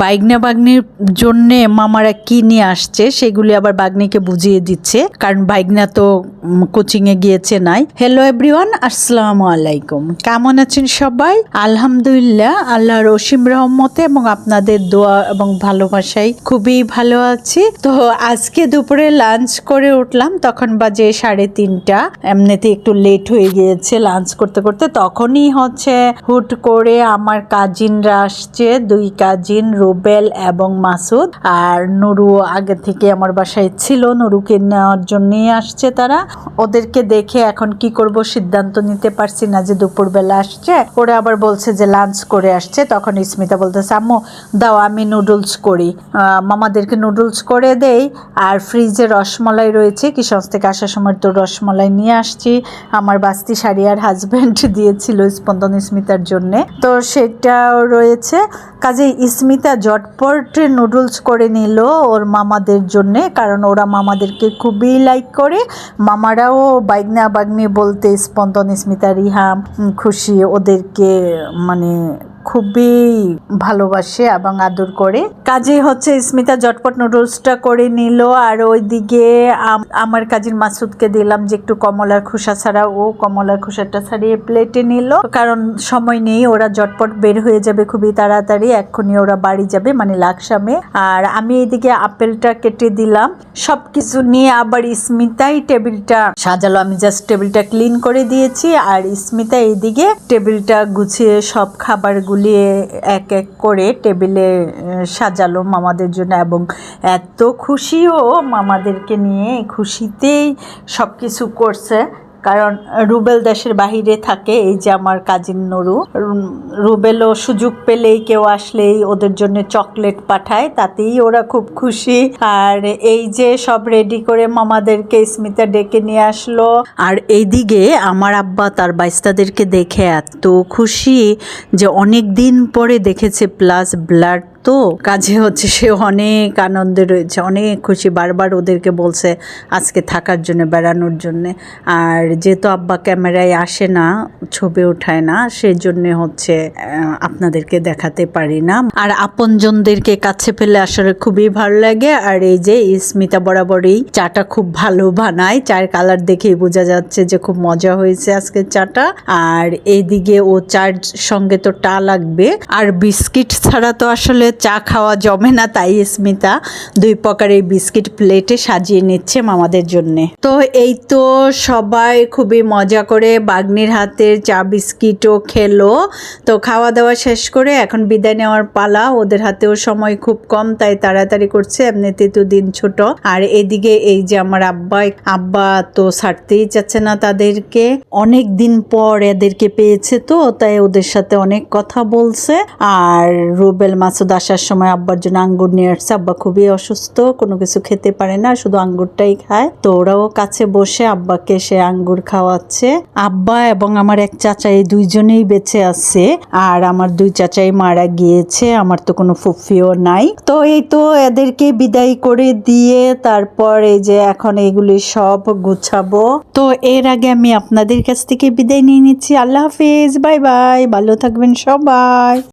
বাইগনা বাগনির জন্যে মামারা কি নিয়ে আসছে সেগুলি আবার বাগনিকে বুঝিয়ে দিচ্ছে। কারণ বাইগনা তো কোচিং এ গিয়েছে নাই। হ্যালো এভরিওয়ান আসসালামু আলাইকুম। কেমন আছেন সবাই? আলহামদুলিল্লাহ, আল্লাহর অসীম রহমতে এবং আপনাদের দোয়া এবং ভালোবাসায় খুবই ভালো আছি। তো আজকে দুপুরে লাঞ্চ করে উঠলাম, তখন বাজে সাড়ে তিনটা। এমনিতে একটু লেট হয়ে গিয়েছে লাঞ্চ করতে করতে। তখনই হচ্ছে হুট করে আমার কাজিনরা আসছে, দুই কাজিন রুবেল এবং মাসুদ। আর নুরু আগে থেকে আমার বাসায় ছিল। নুরুকে নেওয়ার জন্যই আসছে তারা। ওদেরকে দেখে এখন কি করব সিদ্ধান্ত নিতে পারছি না যে দুপুরবেলা আসছে। ওরা আবার বলছে যে লাঞ্চ করে আসছে। তখন স্মিতা বলতেছে, আম্মু, দাও, আমি নুডলস করি। মামাদেরকে নুডলস করে দেই। আর ফ্রিজে রসমলাই রয়েছে। কিশোর থেকে আসার সময় তো রসমলাই নিয়ে আসছি। আমার বাস্তি শাড়ি আর হাজব্যান্ড দিয়েছিল স্পন্দন স্মিতার জন্যে। তো সেটাও রয়েছে। কাজে স্মিতা ঝটপট নুডলস করে নিল ওর মামাদের জন্যে, কারণ ওরা মামাদেরকে খুবই লাইক করে। মামারাও বাগনা বাগনি বলতে স্পন্দন, স্মিতা, রিহা, খুশি ওদেরকে মানে খুবই ভালোবাসে এবং আদর করে। কাজে হচ্ছে স্মিতা ঝটপট নুডলসটা করে নিল আর ওইদিকে আম- আমার কাজিন মাসুদকে দিলাম যে একটু কমলার খোসা ছাড়া। ও কমলার খোসাটা ছাড়িয়ে প্লেটে নিল। কারণ সময় নেই, ওরা জটপট বের হয়ে যাবে খুবই তাড়াতাড়ি। এক্ষুনি ওরা বাড়ি যাবে মানে লাকসামে। আর আমি এইদিকে আপেলটা কেটে দিলাম। সবকিছু নিয়ে আবার স্মিতাই টেবিলটা সাজালো। আমি জাস্ট টেবিলটা ক্লিন করে দিয়েছি। আর স্মিতা এইদিকে টেবিলটা গুছিয়ে সব খাবারগুলি এক এক করে টেবিলে সাজালো মামাদের জন্য এবং এত খুশিও মামাদেরকে নিয়ে খুশিতেই সব কিছু করছে। কারণ রুবেল দেশের বাহিরে থাকে, এই যে আমার কাজিন নুরু। রুবেলও সুযোগ পেলেই কেউ আসলেই ওদের জন্য চকলেট পাঠায়, তাতেই ওরা খুব খুশি। আর এই যে সব রেডি করে মামাদেরকে স্মিতা ডেকে নিয়ে আসলো। আর এইদিকে আমার আব্বা তার বাইস্তাদেরকে দেখে এত খুশি যে অনেক দিন পরে দেখেছে প্লাস ব্লাড তো কাজে হচ্ছে, সে অনেক আনন্দে রয়েছে, অনেক খুশি। বারবার ওদেরকে বলছে আজকে থাকার জন্য, বেড়ানোর জন্য। আর যেহেতু আব্বা ক্যামেরায় আসে না, ছবি ওঠায় না সেই জন্য হচ্ছে আপনাদেরকে দেখাতে পারি না। আর আপনজনদেরকে কাছে পেলে আসলে খুবই ভালো লাগে। আর এই যে স্মিতা বরাবরই চাটা খুব ভালো বানায়, চায়ের কালার দেখেই বোঝা যাচ্ছে যে খুব মজা হয়েছে আজকে চাটা। আর এইদিকে ও চার সঙ্গে তো টা লাগবে। আর বিস্কিট ছাড়া তো চা খাওয়া জমে না তাই স্মিতা দুই প্রকার এই বিস্কিট প্লেটে সাজিয়ে নিচ্ছে মামাদের জন্য। তো এই তো সবাই খুবই মজা করে বাগনির হাতের চা বিস্কিটও খেলো। তো খাওয়া দাওয়া শেষ করে এখন বিদায় নেওয়ার পালা। ওদের হাতেও সময় খুব কম, তাই তাড়াতাড়ি করছে এমনিতে তো দিন ছোট। আর এদিকে এই যে আমার আব্বা আব্বা তো ছাড়তেই চাচ্ছে না তাদেরকে। অনেক দিন পর এদেরকে পেয়েছে তো, তাই ওদের সাথে অনেক কথা বলছে। আর রুবেল মাসুদ আসার সময় আব্বার জন্য আঙ্গুর নিয়ে আসছে। আব্বা খুবই অসুস্থ, কোনো কিছু খেতে পারে না, শুধু আঙ্গুরটাই খায়। তো ওরাও কাছে বসে আব্বাকে সে আঙ্গুর খাওয়াচ্ছে। আব্বা এবং আমার এক চাচা এই দুইজনেই বেঁচে আছে আর আমার দুই চাচাই মারা গিয়েছে, আমার তো কোনো ফুফিও নাই। তো এই তো এদেরকে বিদায় করে দিয়ে তারপর এই যে এখন এগুলি সব গুছাবো। তো এর আগে আমি আপনাদের কাছ থেকে বিদায় নিয়ে নিচ্ছি। আল্লাহ হাফিজ, বাই বাই, ভালো থাকবেন সবাই।